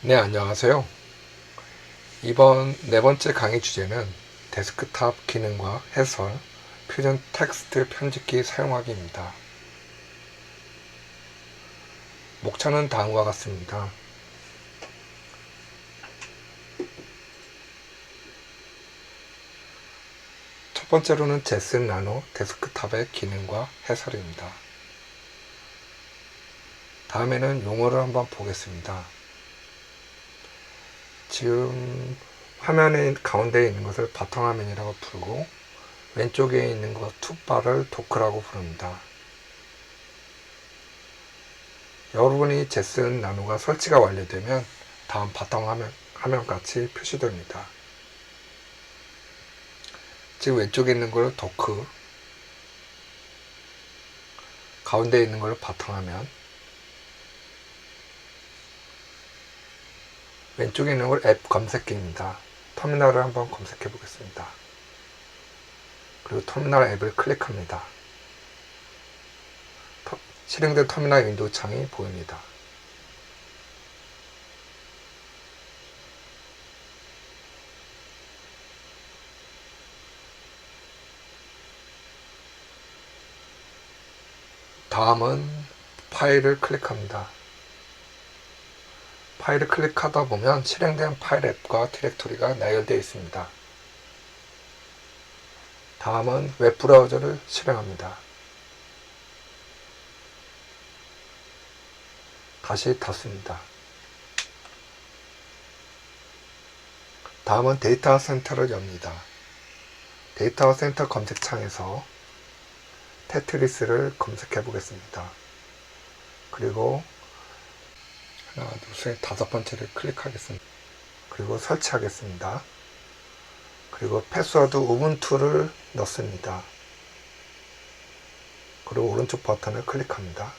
네, 안녕하세요. 이번 네 번째 강의 주제는 데스크탑 기능과 해설, 퓨전 텍스트 편집기 사용하기입니다. 목차는 다음과 같습니다. 첫 번째로는 제슨 나노 데스크탑의 기능과 해설입니다. 다음에는 용어를 한번 보겠습니다. 지금 화면에 가운데에 있는 것을 바탕화면이라고 부르고 왼쪽에 있는 것 툭바를 도크라고 부릅니다. 여러분이 제쓴 나누가 설치가 완료되면 다음 바탕화면 화면 같이 표시됩니다. 지금 왼쪽에 있는 걸 도크 가운데 있는 걸 바탕화면 왼쪽에 있는 걸 앱 검색기입니다. 터미널을 한번 검색해 보겠습니다. 그리고 터미널 앱을 클릭합니다. 터- 실행된 터미널 윈도우 창이 보입니다. 다음은 파일을 클릭합니다. 파일을 클릭하다 보면 실행된 파일 앱과 디렉토리가 나열되어 있습니다. 다음은 웹브라우저를 실행합니다. 다시 닫습니다. 다음은 데이터 센터를 엽니다. 데이터 센터 검색창에서 테트리스를 검색해 보겠습니다. 그리고 하나, 둘, 셋, 다섯 번째를 클릭하겠습니다. 그리고 설치하겠습니다. 그리고 패스워드 우분투를 넣습니다. 그리고 오른쪽 버튼을 클릭합니다.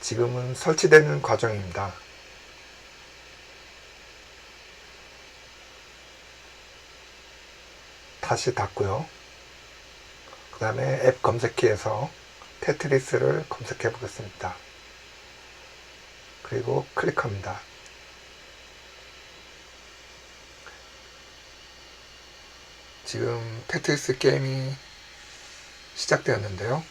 지금은 설치되는 과정입니다. 다시 닫고요. 그 다음에 앱 검색기에서 테트리스를 검색해 보겠습니다. 그리고 클릭합니다. 지금 테트리스 게임이 시작되었는데요.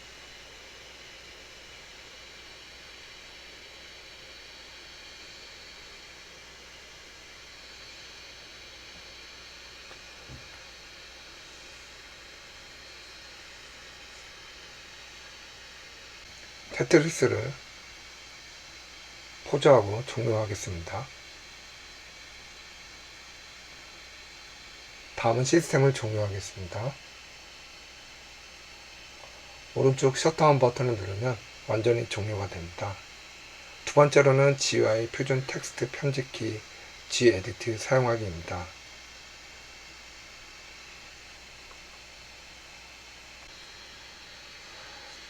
테트리스를 포즈하고 종료하겠습니다. 다음은 시스템을 종료하겠습니다. 오른쪽 셧다운 버튼을 누르면 완전히 종료가 됩니다. 두 번째로는 GUI 표준 텍스트 편집기 Gedit 사용하기입니다.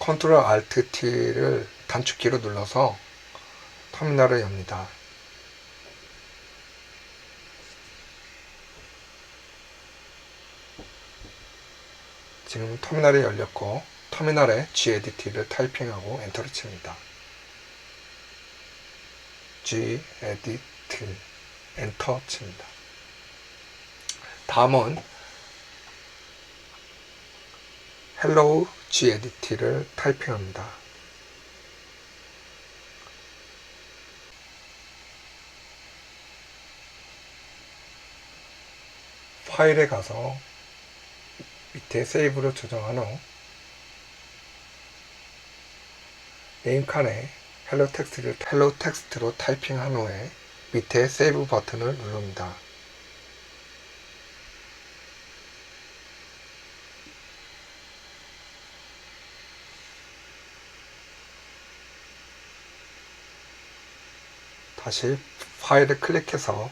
컨트롤 Alt T를 단축키로 눌러서 터미널을 엽니다. 지금 터미널이 열렸고 터미널에 gedit를 타이핑하고 엔터를 칩니다. gedit 엔터 칩니다. 다음은 hello gedit를 타이핑합니다. 파일에 가서 밑에 세이브를 조정한 후 네임 칸에 헬로 텍스트를 헬로 텍스트로 타이핑한 후에 밑에 세이브 버튼을 누릅니다. 다시 파일을 클릭해서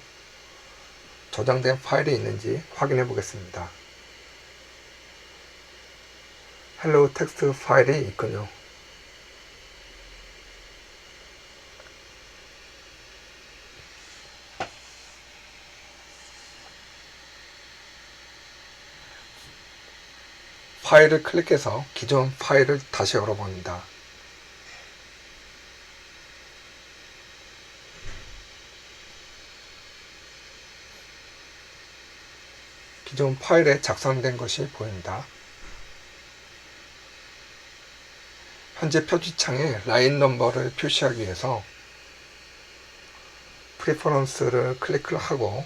저장된 파일이 있는지 확인해 보겠습니다. 헬로 텍스트 파일이 있군요. 파일을 클릭해서 기존 파일을 다시 열어봅니다. 기존 파일에 작성된 것이 보입니다. 현재 표지창에 라인 넘버를 표시하기 위해서 프리퍼런스를 클릭을 하고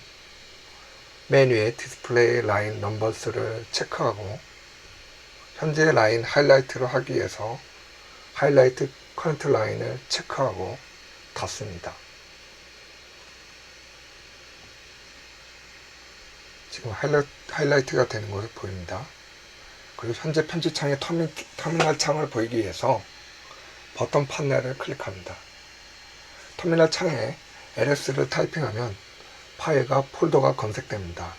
메뉴에 디스플레이 라인 넘버스를 체크하고 현재 라인 하이라이트를 하기 위해서 하이라이트 커런트 라인을 체크하고 닫습니다. 지금 하이라이 트, 가 되는 것을 보입니다. 그리고 현재 편집 창의 터미, 터미널 창을 보이기 위해서 버튼 판넬을 클릭합니다. 터미널 창에 ls를 타이핑하면 파일과 폴더가 검색됩니다.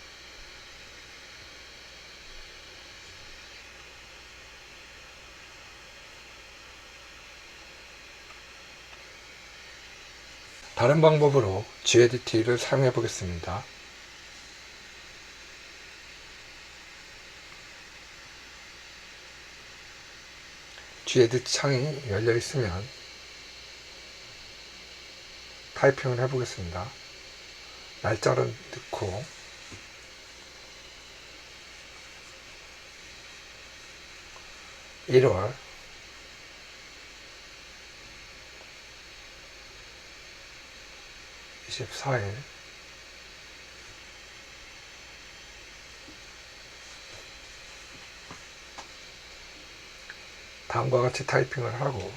다른 방법으로 gedt를 사용해 보겠습니다. Gedit 창이 열려 있으면 타이핑을 해 보겠습니다. 날짜를 넣고 (1월) (24일) 다음과 같이 타이핑을 하고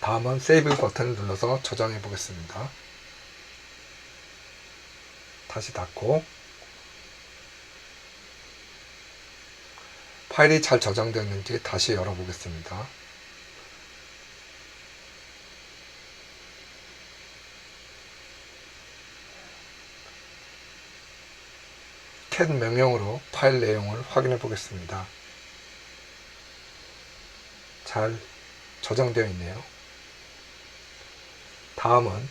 다음은 세이브 버튼을 눌러서 저장해 보겠습니다. 다시 닫고 파일이 잘 저장되었는지 다시 열어보겠습니다. Cat 명령으로 파일 내용을 확인해 보겠습니다. 잘 저장되어 있네요. 다음은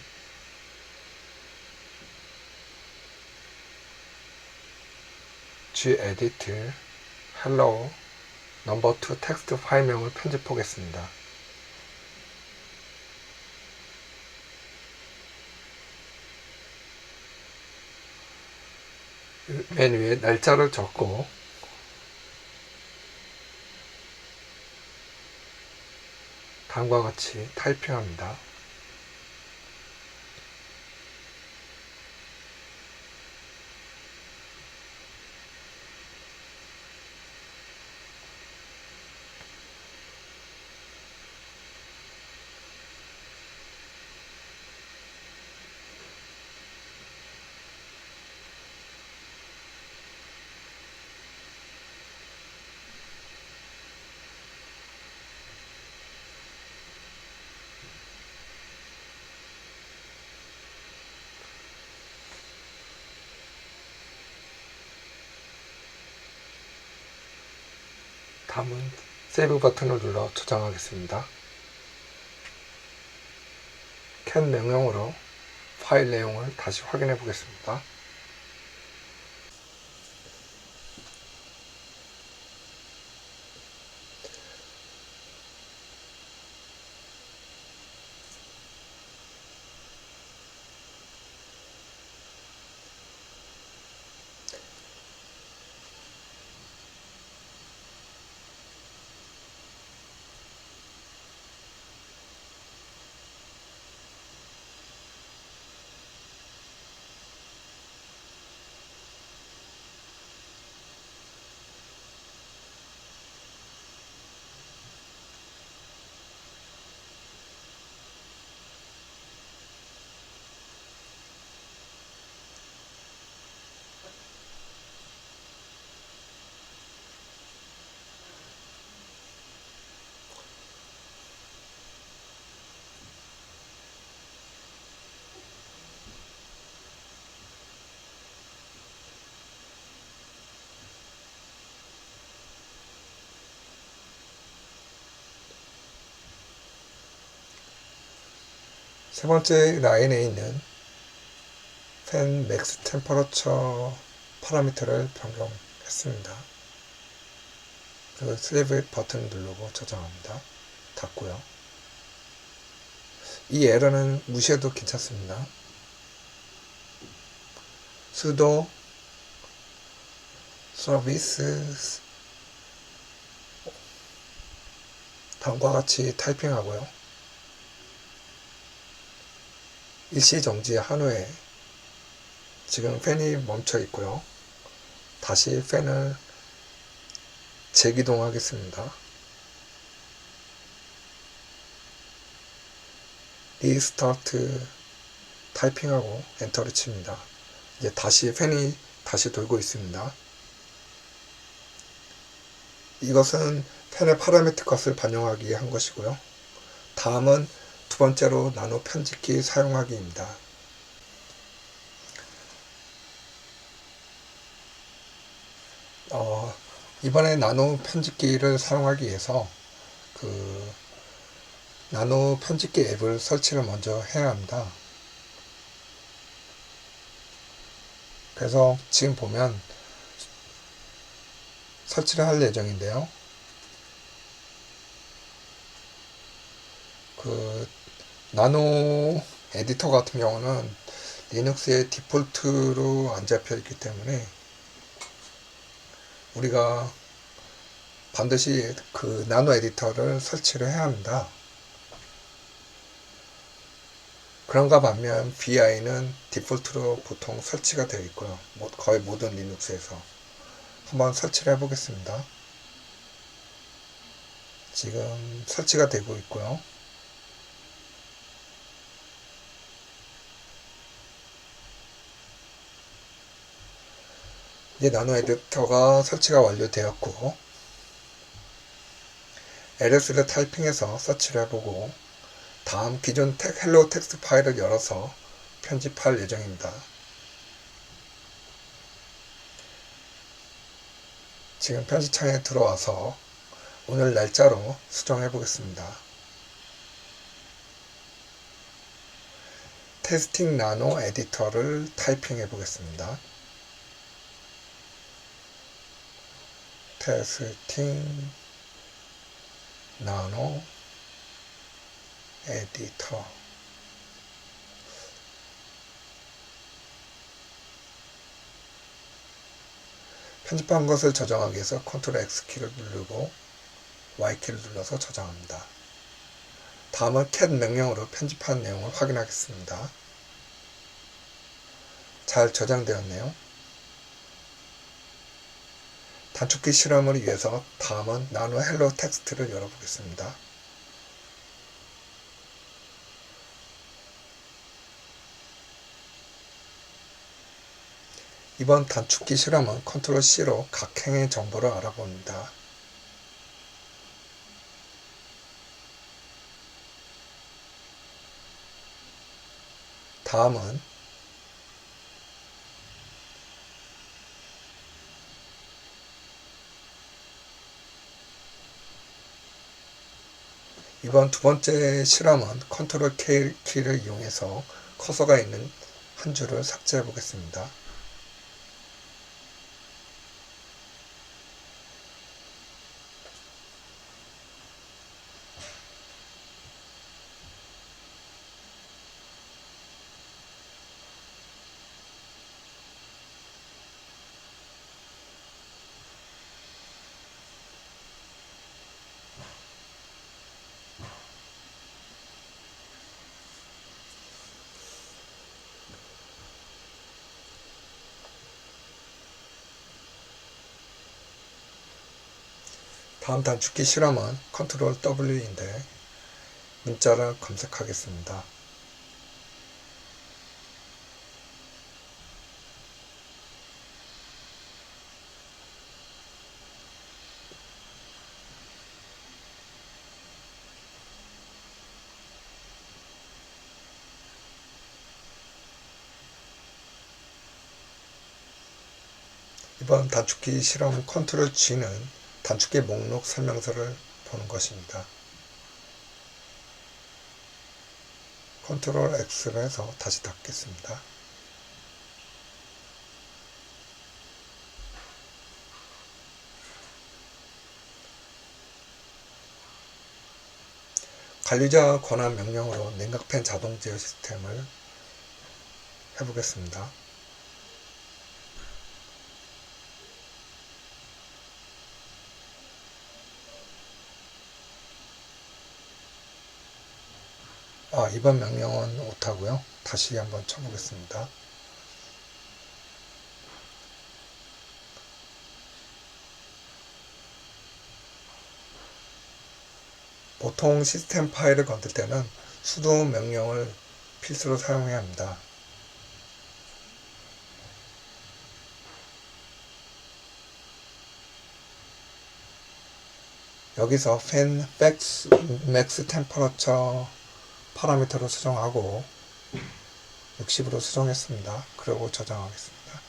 gedit hello number 2 텍스트 파일명을 편집 보겠습니다. 맨 위에 날짜를 적고 다음과 같이 타이핑합니다. 다음은 세이브 버튼을 눌러 저장하겠습니다. cat 명령으로 파일 내용을 다시 확인해 보겠습니다. 세 번째 라인에 있는 팬 맥스 템퍼러처 파라미터를 변경했습니다. 그리고 세이브 버튼 누르고 저장합니다. 닫고요. 이 에러는 무시해도 괜찮습니다. sudo service 다음과 같이 타이핑하고요. 일시 정지 한 후에 지금 팬이 멈춰 있고요. 다시 팬을 재기동하겠습니다. 리스타트 타이핑하고 엔터를 칩니다. 이제 다시 팬이 다시 돌고 있습니다. 이것은 팬의 파라미터 값을 반영하기 위해 한 것이고요. 다음은 두 번째로 나노 편집기 사용하기입니다. 어, 이번에 나노 편집기를 사용하기 위해서 그 나노 편집기 앱을 설치를 먼저 해야 합니다. 그래서 지금 보면 설치를 할 예정인데요. 그 나노 에디터 같은 경우는 리눅스의 디폴트로 안 잡혀 있기 때문에 우리가 반드시 그 나노 에디터를 설치를 해야 합니다. 그런가 반면 VI는 디폴트로 보통 설치가 되어 있고요. 뭐 거의 모든 리눅스에서 한번 설치를 해보겠습니다. 지금 설치가 되고 있고요. 이제 나노 에디터가 설치가 완료되었고 LS를 타이핑해서 서치를 해보고 다음 기존 텍, 헬로 텍스트 파일을 열어서 편집할 예정입니다. 지금 편집창에 들어와서 오늘 날짜로 수정해 보겠습니다. 테스팅 나노 에디터를 타이핑해 보겠습니다. 테스팅 나노 에디터 편집한 것을 저장하기 위해서 Ctrl X키를 누르고 Y키를 눌러서 저장합니다. 다음은 cat 명령으로 편집한 내용을 확인하겠습니다. 잘 저장되었네요. 단축키 실험을 위해서 다음은 나노 헬로 텍스트를 열어보겠습니다. 이번 단축키 실험은 컨트롤 C로 각 행의 정보를 알아봅니다. 다음은 이번 두 번째 실험은 컨트롤 K 키를 이용해서 커서가 있는 한 줄을 삭제해 보겠습니다. 다음 단축키 실험은 컨트롤 W인데 문자를 검색하겠습니다. 이번 단축키 실험 컨트롤 G는 단축키 목록 설명서를 보는 것입니다. 컨트롤 X를 해서 다시 닫겠습니다. 관리자 권한 명령으로 냉각팬 자동 제어 시스템을 해보겠습니다. 이번 명령은 오타고요. 다시 한번 쳐보겠습니다. 보통 시스템 파일을 건들 때는 수도 명령을 필수로 사용해야 합니다. 여기서 팬 맥스, 맥스 템퍼러처 파라미터로 수정하고 60으로 수정했습니다. 그리고 저장하겠습니다.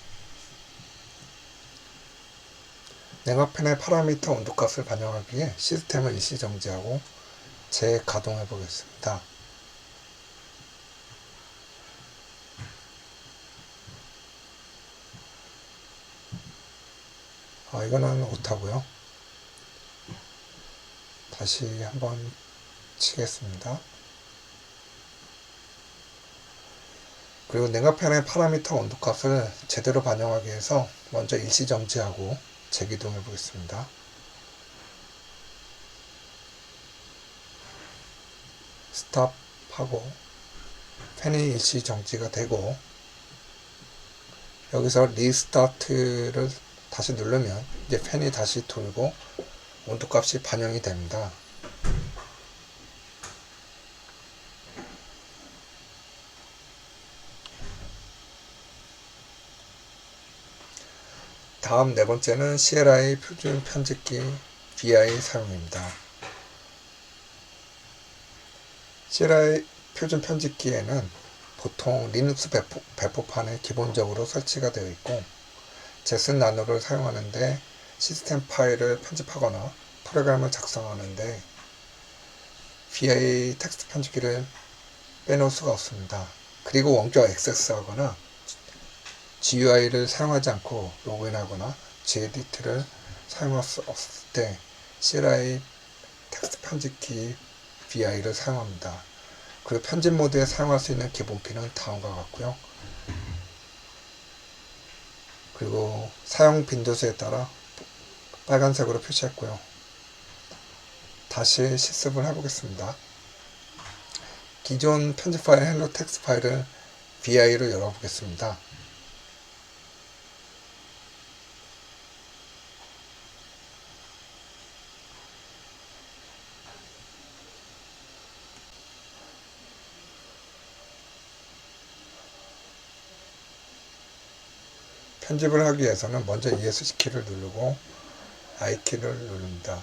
냉각팬의 파라미터 온도값을 반영하기 위해 시스템을 일시 정지하고 재가동해 보겠습니다. 아, 이거는 못하고요. 다시 한번 치겠습니다. 그리고 냉각팬의 파라미터 온도값을 제대로 반영하기 위해서 먼저 일시 정지하고 재기동해 보겠습니다. 스탑하고 팬이 일시 정지가 되고 여기서 리스타트를 다시 누르면 이제 팬이 다시 돌고 온도값이 반영이 됩니다. 다음 네 번째는 CLI 표준 편집기 VI 사용입니다. CLI 표준 편집기에는 보통 리눅스 배포, 배포판에 기본적으로 설치가 되어 있고 제슨 나노를 사용하는데 시스템 파일을 편집하거나 프로그램을 작성하는데 VI 텍스트 편집기를 빼놓을 수가 없습니다. 그리고 원격 액세스하거나 GUI를 사용하지 않고 로그인하거나 Gedit를 사용할 수 없을 때 CLI 텍스트 편집기 VI를 사용합니다. 그리고 편집 모드에 사용할 수 있는 기본키는 다음과 같고요. 그리고 사용 빈도수에 따라 빨간색으로 표시했고요. 다시 실습을 해보겠습니다. 기존 편집 파일 헬로 텍스트 파일을 VI로 열어보겠습니다. 편집을 하기 위해서는 먼저 ESC 키를 누르고 I 키를 누릅니다.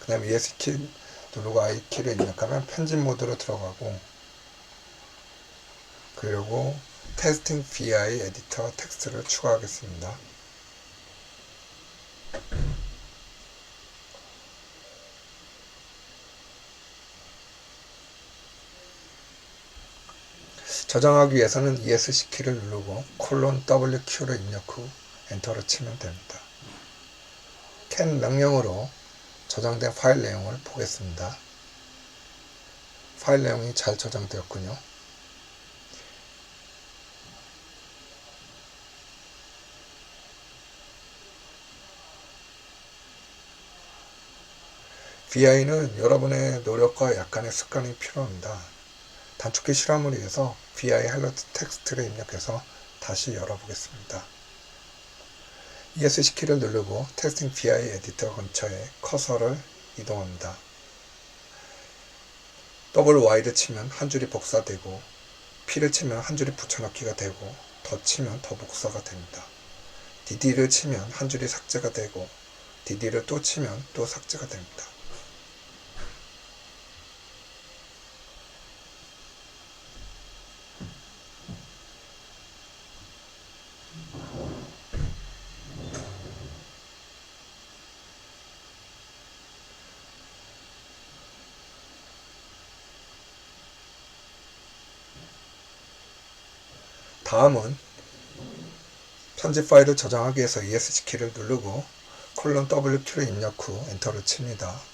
그 다음에 ESC 키 누르고 I 키를 입력하면 편집 모드로 들어가고 그리고 테스팅 VI 에디터 텍스트를 추가하겠습니다. 저장하기 위해서는 ESC 키를 누르고 콜론 WQ를 입력 후 엔터를 치면 됩니다. can 명령으로 저장된 파일 내용을 보겠습니다. 파일 내용이 잘 저장되었군요. VI는 여러분의 노력과 약간의 습관이 필요합니다. 단축키 실험을 위해서 VI 헬로 텍스트를 입력해서 다시 열어보겠습니다. ESC 키를 누르고 테스팅 VI 에디터 근처에 커서를 이동합니다. 더블 Y를 치면 한 줄이 복사되고 P를 치면 한 줄이 붙여넣기가 되고 더 치면 더 복사가 됩니다. DD를 치면 한 줄이 삭제가 되고 DD를 또 치면 또 삭제가 됩니다. 다음은 편집 파일을 저장하기 위해서 ESC키를 누르고 콜론 WQ를 입력 후 엔터를 칩니다.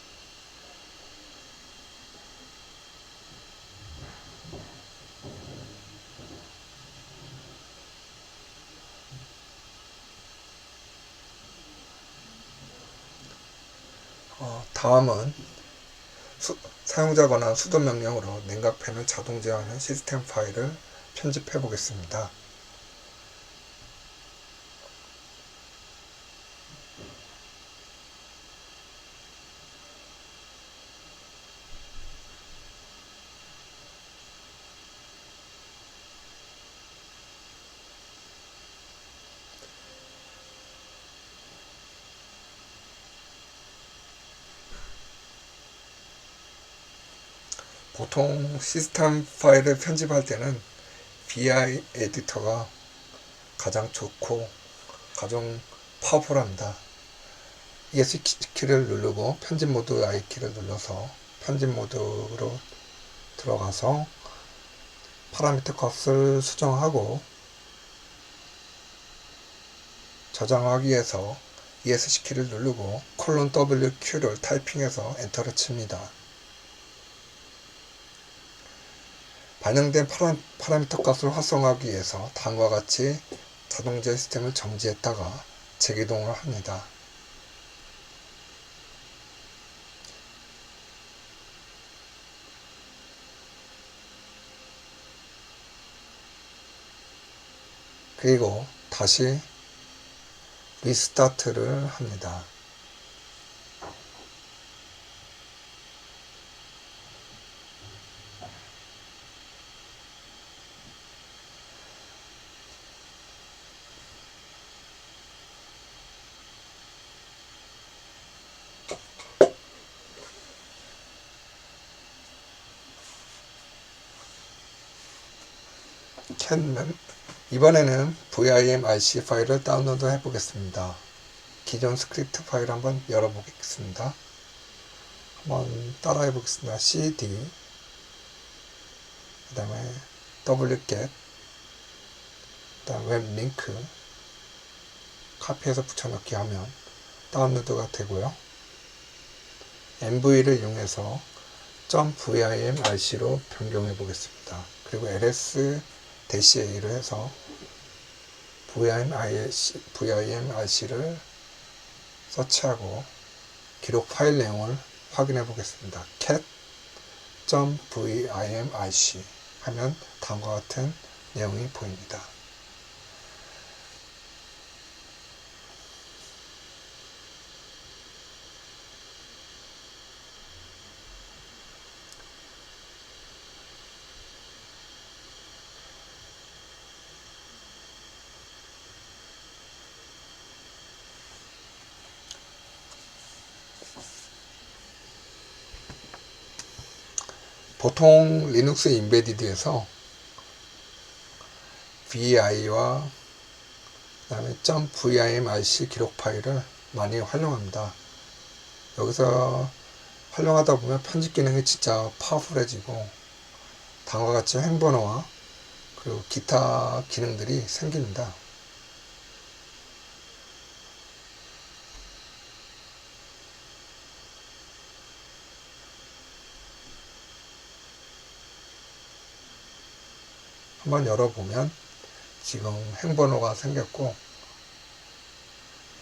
어, 다음은 수, 사용자 권한 수동 명령으로 냉각팬을 자동 제어하는 시스템 파일을 편집해 보겠습니다. 보통 시스템 파일을 편집할 때는 BI 에디터가 가장 좋고 가장 파워풀합니다. ES 키를 누르고 편집 모드 I 키를 눌러서 편집 모드로 들어가서 파라미터 값을 수정하고 저장하기 위해서 ESC 키를 누르고 콜론 WQ를 타이핑해서 엔터를 칩니다. 반영된 파라, 파라미터 값을 활성화하기 위해서 다음과 같이 자동제 시스템을 정지했다가 재기동을 합니다. 그리고 다시 리스타트를 합니다. 캔맨 이번에는 vim rc 파일을 다운로드 해 보겠습니다. 기존 스크립트 파일 한번 열어보겠습니다. 한번 따라해 보겠습니다. cd 그 다음에 wget 그 다음 웹링크 카피해서 붙여넣기 하면 다운로드가 되고요. MV를 이용해서 .vim rc로 변경해 보겠습니다. 그리고 ls a를 해서 vim rc, vim rc를 서치하고 기록 파일 내용을 확인해 보겠습니다. cat.vimirc 하면 다음과 같은 내용이 보입니다. 보통 리눅스 인베디드에서 VI와 그다음에 .vimirc 기록 파일을 많이 활용합니다. 여기서 활용하다 보면 편집 기능이 진짜 파워풀해지고 다음과 같이 행번호와 그리고 기타 기능들이 생깁니다. 한번 열어보면 지금 행번호가 생겼고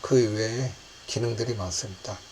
그 이외에 기능들이 많습니다.